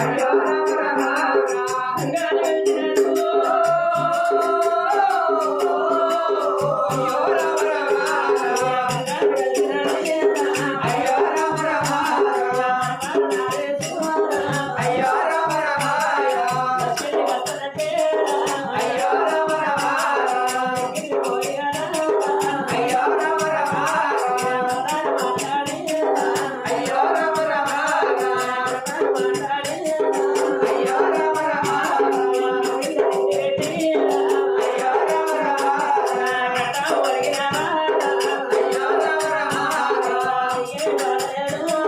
ఎందుకెత్తారు నీకేమైతుంది ఏ- ಎರಡು